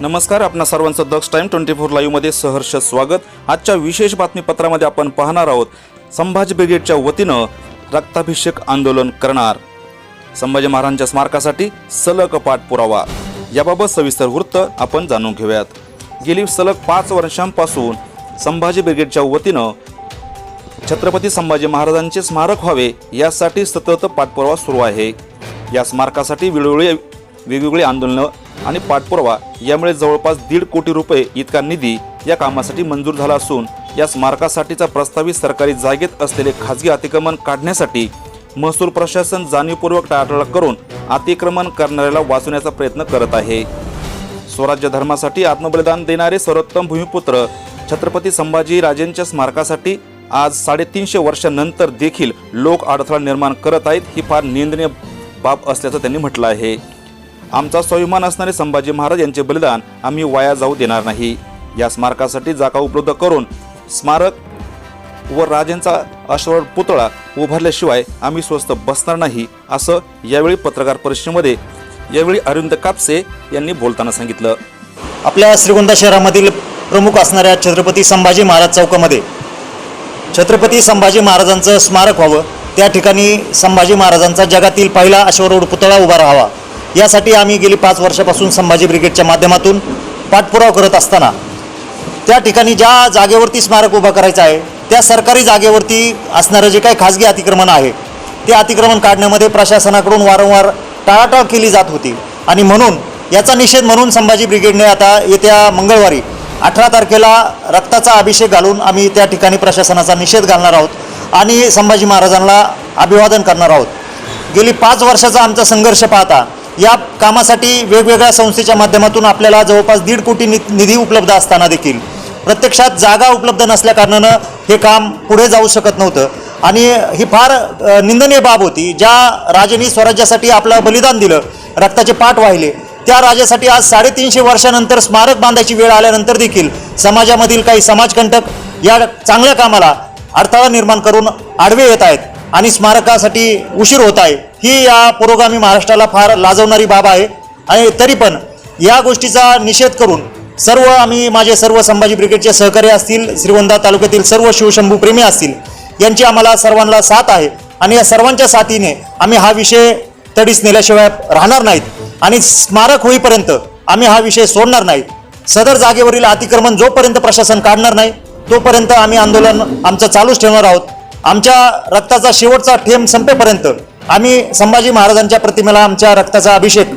नमस्कार आपणा सर्वांचं दक्ष टाईम ट्वेंटी फोर लाईव्हमध्ये सहर्ष स्वागत. आजच्या विशेष बातमीपत्रामध्ये आपण पाहणार आहोत संभाजी ब्रिगेडच्या वतीनं रक्ताभिषेक आंदोलन करणार. संभाजी महाराजांच्या स्मारकासाठी सलग पाठपुरावा. याबाबत सविस्तर वृत्त आपण जाणून घेऊयात. गेली सलग पाच वर्षांपासून संभाजी ब्रिगेडच्या वतीनं छत्रपती संभाजी महाराजांचे स्मारक व्हावे यासाठी सतत पाठपुरावा सुरू आहे. या स्मारकासाठी वेळोवेळी वेगवेगळी आंदोलनं आणि पाठपुरावा यामुळे जवळपास दीड कोटी रुपये इतका निधी या कामासाठी मंजूर झाला असून या स्मारकासाठीचा प्रस्तावित सरकारी जागेत असलेले खाजगी अतिक्रमण काढण्यासाठी महसूल प्रशासन जाणीवपूर्वक टाळाटाळ करून अतिक्रमण करणाऱ्याला वाचवण्याचा प्रयत्न करत आहे. स्वराज्य धर्मासाठी आत्मबलिदान देणारे सर्वोत्तम भूमिपुत्र छत्रपती संभाजी राजेंच्या स्मारकासाठी आज साडेतीनशे वर्षानंतर देखील लोक अडथळा निर्माण करत आहेत ही फार निंदनीय बाब असल्याचं त्यांनी म्हटलं आहे. आमचा स्वाभिमान असणारे संभाजी महाराज यांचे बलिदान आम्ही वाया जाऊ देणार नाही. या स्मारकासाठी जागा उपलब्ध करून स्मारक व राजांचा अश्वर पुतळा उभारल्याशिवाय आम्ही स्वस्त बसणार नाही असं यावेळी पत्रकार परिषदेमध्ये यावेळी अरविंद कापसे यांनी बोलताना सांगितलं. आपल्या श्रीगोंदा शहरामधील प्रमुख असणाऱ्या छत्रपती संभाजी महाराज चौकामध्ये छत्रपती संभाजी महाराजांचं स्मारक व्हावं त्या ठिकाणी संभाजी महाराजांचा जगातील पहिला अश्वरूढ पुतळा उभा राहावा यासाठी आम्ही गेली पाच वर्षापासून संभाजी ब्रिगेडच्या माध्यमातून पाठपुरावा करत असताना त्या ठिकाणी ज्या जागेवरती स्मारक उभं करायचं आहे त्या सरकारी जागेवरती असणारं जे काही खाजगी अतिक्रमण आहे ते अतिक्रमण काढण्यामध्ये प्रशासनाकडून वारंवार टाळाटाळ केली जात होती. आणि म्हणून याचा निषेध म्हणून संभाजी ब्रिगेडने आता येत्या मंगळवारी अठरा तारखेला रक्ताचा अभिषेक घालून आम्ही त्या ठिकाणी प्रशासनाचा निषेध घालणार आहोत आणि संभाजी महाराजांना अभिवादन करणार आहोत. गेली पाच वर्षाचा आमचा संघर्ष पाहता या कामासाठी वेगवेगळ्या संस्थेच्या माध्यमातून आपल्याला जवळपास दीड कोटी नि निधी उपलब्ध असताना देखील प्रत्यक्षात जागा उपलब्ध नसल्याकारणानं हे काम पुढे जाऊ शकत नव्हतं. आणि ही फार निंदनीय बाब होती. ज्या राजांनी स्वराज्यासाठी आपलं बलिदान दिलं रक्ताचे पाठ वाहिले त्या राजासाठी आज साडेतीनशे वर्षानंतर स्मारक बांधायची वेळ आल्यानंतर देखील समाजामधील काही समाजकंटक या चांगल्या कामाला अडथळा निर्माण करून आडवे येत आहेत. आणि स्मारकासाठी उशीर होत आहे. ही या पुरोगामी महाराष्ट्राला फार लाजवणारी बाब आहे. आणि तरी पण या गोष्टीचा निषेध करून सर्व आम्ही माझे सर्व संभाजी ब्रिगेडचे सहकारी असतील श्रीवंदा तालुक्यातील सर्व शिवशंभू प्रेमी असतील यांची आम्हाला सर्वांना साथ आहे. आणि या सर्वांच्या साथीने आम्ही हा विषय तडीस नेल्याशिवाय राहणार नाहीत. आणि स्मारक होईपर्यंत आम्ही हा विषय सोडणार नाही सदर जागेवरील अतिक्रमण जोपर्यंत प्रशासन काढणार नाही तोपर्यंत आम्ही आंदोलन आमचं चालूच ठेवणार आहोत. आमच्या रक्ताचा शेवटचा थेंब संपेपर्यंत आम्ही संभाजी महाराजांच्या प्रतिमेला आमच्या रक्ताचा अभिषेक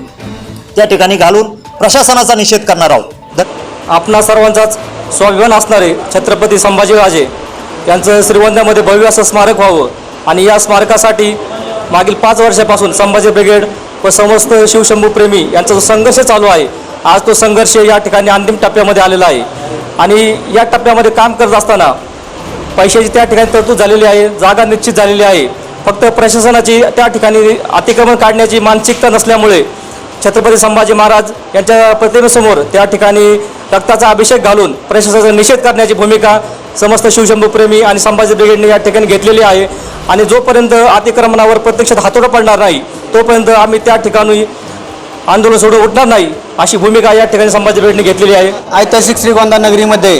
त्या ठिकाणी घालून प्रशासनाचा निषेध करणार आहोत. आपणा सर्वांचाच स्वाभिमान असणारे छत्रपती संभाजीराजे यांचं श्रीगोंद्यामध्ये भव्य असं स्मारक व्हावं आणि या स्मारकासाठी मागील पाच वर्षापासून संभाजी ब्रिगेड व समस्त शिवशंभू प्रेमी यांचा जो संघर्ष चालू आहे आज तो संघर्ष या ठिकाणी अंतिम टप्प्यामध्ये आलेला आहे. आणि या टप्प्यामध्ये काम करत असताना पैशाची त्या ठिकाणी तरतूद झालेली आहे जागा निश्चित झालेली आहे. फक्त प्रशासनाची त्या ठिकाणी अतिक्रमण काढण्याची मानसिकता नसल्यामुळे छत्रपती संभाजी महाराज यांच्या प्रतिमेसमोर त्या ठिकाणी रक्ताचा अभिषेक घालून प्रशासनाचा निषेध करण्याची भूमिका समस्त शिवशंभूप्रेमी आणि संभाजी ब्रिगेडने या ठिकाणी घेतलेली आहे. आणि जोपर्यंत अतिक्रमणावर प्रत्यक्षात हातोडा पडणार नाही तोपर्यंत आम्ही त्या ठिकाणी आंदोलन सोडून उठणार नाही अशी भूमिका या ठिकाणी संभाजी ब्रिगेडने घेतलेली आहे. ऐतिहासिक श्रीगोंदा नगरीमध्ये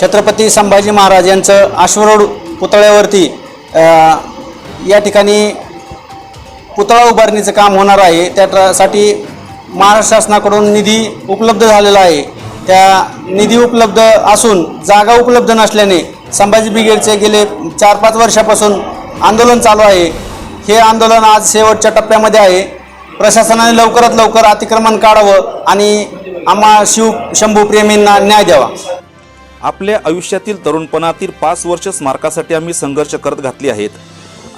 छत्रपती संभाजी महाराज यांचं आश्वरोड पुतळ्यावरती या ठिकाणी पुतळा उभारणीचं काम होणार आहे. त्यासाठी महाराष्ट्र शासनाकडून निधी उपलब्ध झालेला आहे. त्या निधी उपलब्ध असून जागा उपलब्ध नसल्याने संभाजी ब्रिगेडचे गेले चार पाच वर्षापासून आंदोलन चालू आहे. हे आंदोलन आज शेवटच्या टप्प्यामध्ये आहे. प्रशासनाने लवकरात लवकर अतिक्रमण काढावं आणि आम्हा शिव शंभू प्रेमींना न्याय द्यावा. आपल्या आयुष्यातील तरुणपणातील पाच वर्ष स्मारकासाठी आम्ही संघर्ष करत घातली आहेत.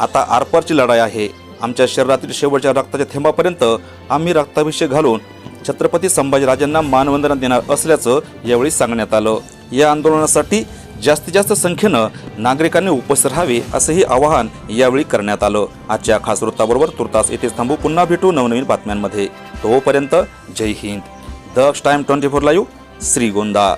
आता आरपारची लढाई आहे. आमच्या शरीरातील शेवटच्या रक्ताच्या थेंबापर्यंत आम्ही रक्ताभिषेक घालून छत्रपती संभाजीराजांना मानवंदना देणार असल्याचं यावेळी सांगण्यात आलं. या आंदोलनासाठी जास्तीत जास्त संख्येनं नागरिकांनी उपस्थित राहावे असंही आवाहन यावेळी करण्यात आलं. आजच्या खास वृत्ताबरोबर तुर्तास येथेच थांबू. पुन्हा भेटू नवनवीन बातम्यांमध्ये. तोपर्यंत जय Hind. Daksh time twenty four live Shrigonda.